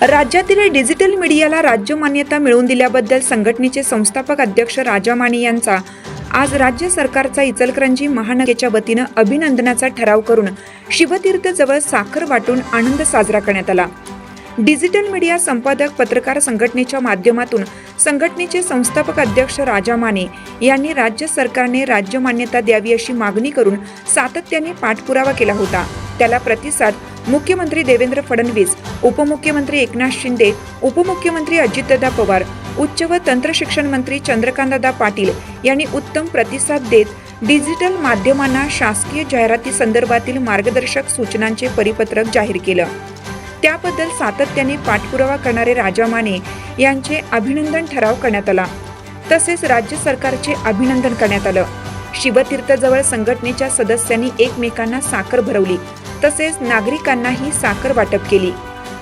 राज्यातील डिजिटल मीडियाला राज्य मान्यता मिळवून दिल्याबद्दल संघटनेचे संस्थापक अध्यक्ष राजा माने यांचा आज राज्य सरकारचा इचलकरंजी महानगरच्या वतीनं अभिनंदनाचा ठराव करून शिवतीर्थजवळ साखर वाटून आनंद साजरा करण्यात आला. डिजिटल मीडिया संपादक पत्रकार संघटनेच्या माध्यमातून संघटनेचे संस्थापक अध्यक्ष राजा माने यांनी राज्य सरकारने राज्य मान्यता द्यावी अशी मागणी करून सातत्याने पाठपुरावा केला होता. त्याला प्रतिसाद मुख्यमंत्री देवेंद्र फडणवीस उपमुख्यमंत्री एकनाथ शिंदे उपमुख्यमंत्री अजितदादा पवार उच्च व तंत्रशिक्षण मंत्री चंद्रकांतदादा पाटील यांनी उत्तम प्रतिसाद देत डिजिटल माध्यमांना शासकीय जाहिराती संदर्भातील मार्गदर्शक सूचनांचे परिपत्रक जाहीर केलं. त्याबद्दल सातत्याने पाठपुरावा करणारे राजा माने यांचे अभिनंदन ठराव करण्यात आला. तसेच राज्य सरकारचे अभिनंदन करण्यात आलं. शिवतीर्थजवळ संघटनेच्या सदस्यांनी एकमेकांना साखर भरवली. तसेच नागरिकांनाही साखर वाटप केली.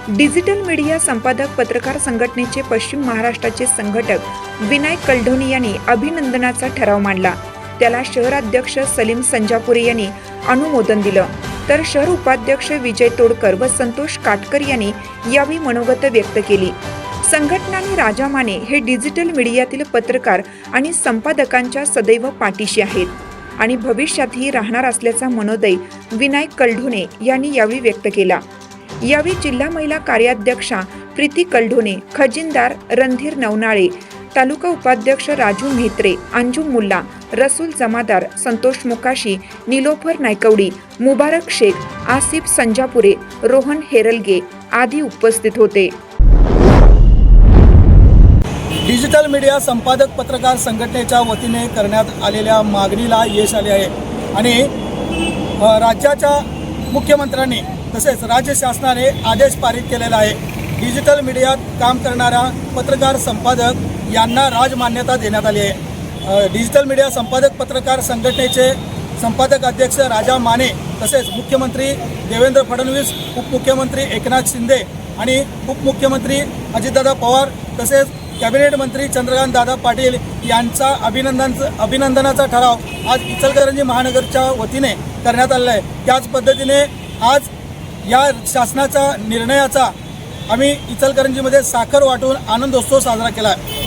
डिजिटल मीडिया संपादक पत्रकार संघटनेचे पश्चिम महाराष्ट्राचे संघटक विनायक कलढोणी यांनी अभिनंदनाचा ठराव मांडला. त्याला शहराध्यक्ष सलीम संजापुरे यांनी अनुमोदन दिलं. तर शहर उपाध्यक्ष विजय तोडकर व संतोष काटकर यांनी यावेळी मनोगत व्यक्त केली. संघटना आणि राजा माने हे डिजिटल मीडियातील पत्रकार आणि संपादकांच्या सदैव पाठीशी आहेत. आणि भविष्यातही राहणार असल्याचा मनोदय विनायक कलढोणे यांनी यावेळी व्यक्त केला. यावेळी जिल्हा महिला कार्याध्यक्षा प्रीती कलढोणे खजिनदार रणधीर नवनाळे तालुका उपाध्यक्ष राजू म्हेत्रे अंजू मुल्ला रसूल जमादार संतोष मुकाशी निलोफर नायकवडी मुबारक शेख आसिफ संजापुरे रोहन हेरलगे आदी उपस्थित होते. डिजिटल मीडिया संपादक पत्रकार संघटनेच्या वतीने करण्यात आलेल्या मागणीला यश आले आहे. आणि राज्याच्या मुख्यमंत्र्यांनी तसेच राज्य शासनाने आदेश पारित केलेला आहे. डिजिटल मीडियात काम करणाऱ्या पत्रकार संपादक यांना राजमान्यता देण्यात आली आहे. डिजिटल मीडिया संपादक पत्रकार संघटनेचे संपादक अध्यक्ष राजा माने तसेच मुख्यमंत्री देवेंद्र फडणवीस उपमुख्यमंत्री एकनाथ शिंदे आणि उपमुख्यमंत्री अजितदादा पवार तसेच कॅबिनेट मंत्री चंद्रकांत दादा पाटील यांचा अभिनंदनचं अभिनंदनाचा ठराव आज इचलकरंजी महानगरच्या वतीने करण्यात आलेला आहे. त्याच पद्धतीने आज या शासनाच्या निर्णयाचा आम्ही इचलकरंजीमध्ये साखर वाटून आनंदोत्सव साजरा केला आहे.